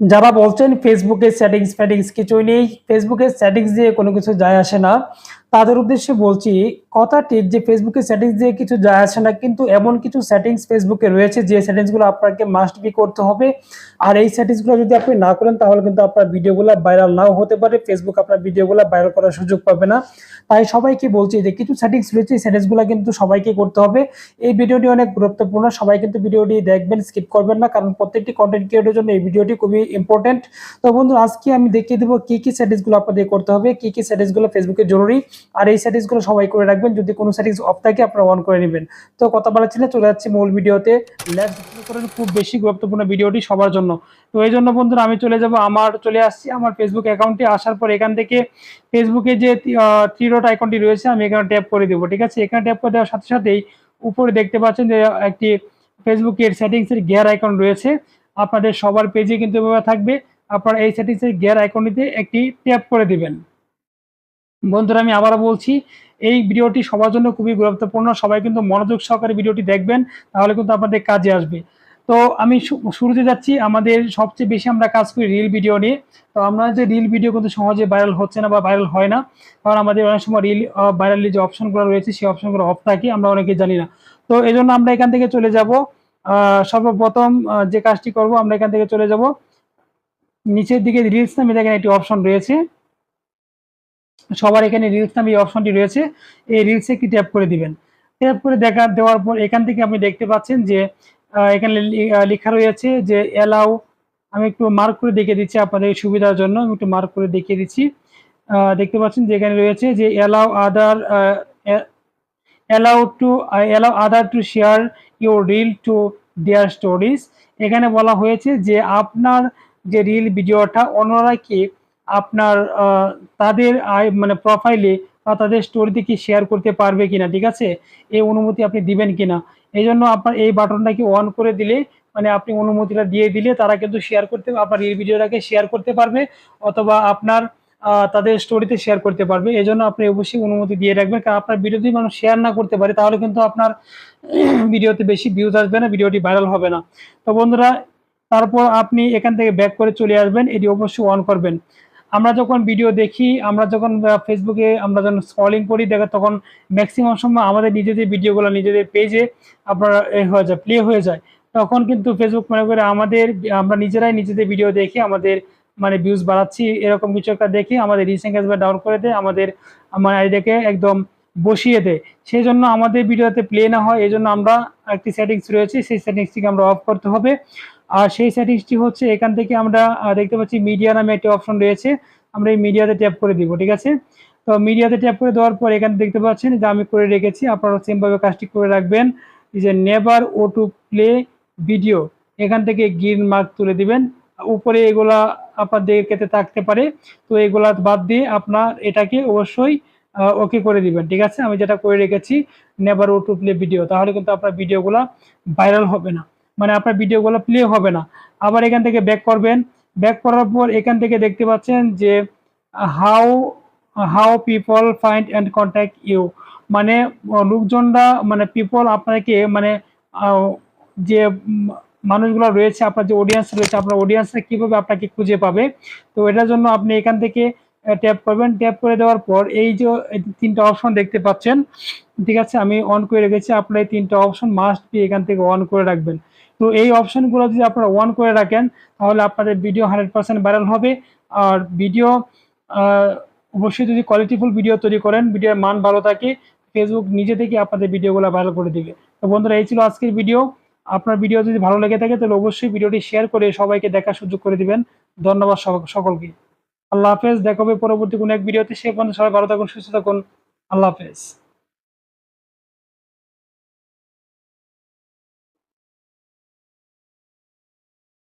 যারা বলছেন ফেসবুকের সেটিংস ফ্যাটিংস কিছুই নেই। ফেসবুকের সেটিংস দিয়ে কোনো কিছু যায় আসে না। তাদের উদ্দেশ্যে বলছি কথা ঠিক যে ফেসবুকের সেটিংস দিয়ে কিছু যায় আসে না, কিন্তু এমন কিছু সেটিংস ফেসবুকে রয়েছে যে সেটিংসগুলো আপনাকে মাস্ট বি করতে হবে। আর এই সেটিংসগুলো যদি আপনি না করেন, তাহলে কিন্তু আপনার ভিডিওগুলো ভাইরাল নাও হতে পারে ফেসবুক আপনার ভিডিওগুলো ভাইরাল করার সুযোগ পাবে না। তাই সবাইকে বলছি যে কিছু সেটিংস রয়েছে, এই সেটিংসগুলো কিন্তু সবাইকে করতে হবে। এই ভিডিওটি অনেক গুরুত্বপূর্ণ, সবাই কিন্তু ভিডিওটি দেখবেন স্কিপ করবেন না, কারণ প্রত্যেকটি কন্টেন্ট ক্রিয়েটের জন্য এই ভিডিওটি খুবই ইম্পর্টেন্ট তো বন্ধু আজকে আমি দেখিয়ে দেবো কী কী সেটিংসগুলো আপনাদের করতে হবে, কী কী সেটিংসগুলো ফেসবুকে জরুরি। আর এই সেটিংসগুলো সবাই করে রাখবেন। যদি কোনো সেটিংস অফ থাকে, আপনারা অন করে নেবেন। তো কথা বলা ছিল চলে যাচ্ছি মূল ভিডিওতে। লেটস করেন খুব বেশি গুরুত্বপূর্ণ ভিডিওটি সবার জন্য। তো এই জন্য বন্ধুরা, আমি চলে যাব আমার, চলে আসছি আমার ফেসবুক অ্যাকাউন্টে আসার পর এখান থেকে ফেসবুকে যে থ্রি ডট আইকনটি রয়েছে, আমি এখানে ট্যাপ করে দেবো, ঠিক আছে? এখানে ট্যাপ করে দেওয়ার সাথে সাথেই উপরে দেখতে পাচ্ছেন যে, একটি ফেসবুকের সেটিংসের গিয়ার আইকন রয়েছে। আপনাদের সবার পেজে কিন্তু এভাবে থাকবে। আপনারা এই সেটিংসের গিয়ার আইকনটিতে একটি ট্যাপ করে দিবেন। বন্ধুরা, আমি আবারও বলছি, এই ভিডিওটি সবার জন্য খুবই গুরুত্বপূর্ণ। সবাই কিন্তু মনোযোগ সহকারে ভিডিওটি দেখবেন, তাহলে কিন্তু আপনাদের কাজে আসবে। তো আমি শুরুতে যাচ্ছি। আমাদের সবচেয়ে বেশি আমরা কাজ করি রিল ভিডিও নিয়ে। তো আমরা যে রিল ভিডিও কিন্তু সহজে ভাইরাল হচ্ছে না বা ভাইরাল হয় না, কারণ আমাদের অনেক সময় রিল ভাইরালের যে অপশনগুলো রয়েছে, সেই অপশনগুলো অফ থাকে, আমরা অনেকে জানি না। তো এই জন্য আমরা এখান থেকে চলে যাব। সর্বপ্রথম যে কাজটি করব, আমরা এখান থেকে চলে যাব। নিচের দিকে রিলস নামে দেখেন একটি অপশন রয়েছে। সবার এখানে রিলস নামে এই অপশনটি রয়েছে। এই রিলসে কি ট্যাপ করে দিবেন? ট্যাপ করে দেখা, দেওয়ার পর এখান থেকে আপনি দেখতে পাচ্ছেন যে এখানে লেখা রয়েছে যে অ্যালাউ আমি একটু মার্ক করে দেখিয়ে দিচ্ছি আপনাদের সুবিধার জন্য, আমি একটু মার্ক করে দেখিয়ে দিচ্ছি। দেখতে পাচ্ছেন যে এখানে রয়েছে যে allow other allow to allow other to share your reel to their stories এখানে বলা হয়েছে যে, আপনার যে রিল ভিডিওটা, অন্যরা কি আপনার তাদের আই- মানে প্রোফাইলে বা তাদের স্টোরিতে কি শেয়ার করতে পারবে কিনা, ঠিক আছে? এই অনুমতি আপনি দিবেন কিনা? এই জন্য আপনার এই বাটনটাকে অন করে দিলে মানে আপনি অনুমতিটা দিয়ে দিলে তারা কিন্তু শেয়ার করতে, আপনার এই ভিডিওটাকে শেয়ার করতে পারবে অথবা আপনার তাদের স্টোরিতে শেয়ার করতে পারবে। এই জন্য আপনি অবশ্যই অনুমতি দিয়ে রাখবেন। কারণ আপনার ভিডিও যদি মানুষ শেয়ার না করতে পারে, তাহলে কিন্তু আপনার ভিডিওতে বেশি ভিউজ আসবে না, ভিডিওটি ভাইরাল হবে না। তো বন্ধুরা, তারপর আপনি এখান থেকে ব্যাক করে চলে আসবেন, এটি অবশ্যই অন করবেন। আমরা যখন ভিডিও দেখি, আমরা যখন ফেসবুকে আমরা যখন স্ক্রলিং করি, দেখা তখন ম্যাক্সিমাম সময় আমাদের নিজেদের ভিডিওগুলো নিজেদের পেজে আপনার এ হয়ে যায় প্লে হয়ে যায়। তখন কিন্তু ফেসবুক মনে করে আমাদের, আমরা নিজেরাই নিজেদের ভিডিও দেখে আমাদের মানে ভিউজ বাড়াচ্ছি। এরকম কিছু একটা দেখে আমাদের রিসেন্ট এঙ্গেজমেন্ট ডাউন করে দেয়, আমাদের মানে আইডিয়াকে একদম বসিয়ে দেয়। সেই জন্য আমাদের ভিডিওতে প্লে না হয় এই জন্য আমরা একটি সেটিংস রয়েছে, সেই সেটিংসটিকে আমরা অফ করতে হবে। আর সেই সেটিংসটি হচ্ছে এখান থেকে আমরা দেখতে পাচ্ছি মিডিয়া নামে একটি অপশন রয়েছে। আমরা এই মিডিয়াতে ট্যাপ করে দিব, ঠিক আছে? তো মিডিয়াতে ট্যাপ করে দেওয়ার পর এখানে দেখতে পাচ্ছেন যে আমি করে রেখেছি, আপনারা সেমভাবে কাজটি করে রাখবেন। যে never auto play video এখান থেকে গ্রিন মার্ক তুলে দিবেন। উপরে এগুলা আপনাদের ক্ষেত্রে থাকতে পারে, তো এগুলা বাদ দিয়ে আপনার এটাকে অবশ্যই ওকে করে দিবেন, ঠিক আছে? আমি যেটা করে রেখেছি never auto play video তাহলে কিন্তু আপনার ভিডিওগুলো ভাইরাল হবে না। মানে আপনার ভিডিওগুলো প্লে হবে না। আবার এখান থেকে ব্যাক করবেন। ব্যাক করার পর এখান থেকে দেখতে পাচ্ছেন যে how how people find and contact you মানে লোকজনরা মানে পিপল আপনাকে মানে যে মানুষগুলো রয়েছে, আপনার যে অডিয়েন্স রয়েছে, আপনার অডিয়েন্সরা কীভাবে আপনাকে খুঁজে পাবে। তো এটার জন্য আপনি এখান থেকে ট্যাপ করবেন। ট্যাপ করে দেওয়ার পর এই যে তিনটা অপশন দেখতে পাচ্ছেন, ঠিক আছে? আমি অন করে রেখেছি। আপনার এই তিনটা অপশন মাস্ট বি এখান থেকে অন করে রাখবেন। তো এই অপশনগুলো যদি আপনারা অন করে রাখেন, তাহলে আপনাদের ভিডিও হান্ড্রেড পার্সেন্ট ভাইরাল হবে। আর ভিডিও অবশ্যই যদি কোয়ালিটিফুল ভিডিও তৈরি করেন ভিডিওর মান ভালো থাকে ফেসবুক নিজে থেকে আপনাদের ভিডিওগুলো ভাইরাল করে দিবে। তো বন্ধুরা, এই ছিল আজকের ভিডিও আপনার ভিডিও যদি ভালো লেগে থাকে, তাহলে অবশ্যই ভিডিওটি শেয়ার করে সবাইকে দেখার সুযোগ করে দিবেন। ধন্যবাদ সকলকে। আল্লাহ হাফেজ, দেখা হবে পরবর্তী কোনো এক ভিডিওতে সে পর্যন্ত সবাই ভালো থাকুন, সুস্থ থাকুন। আল্লাহ হাফেজ।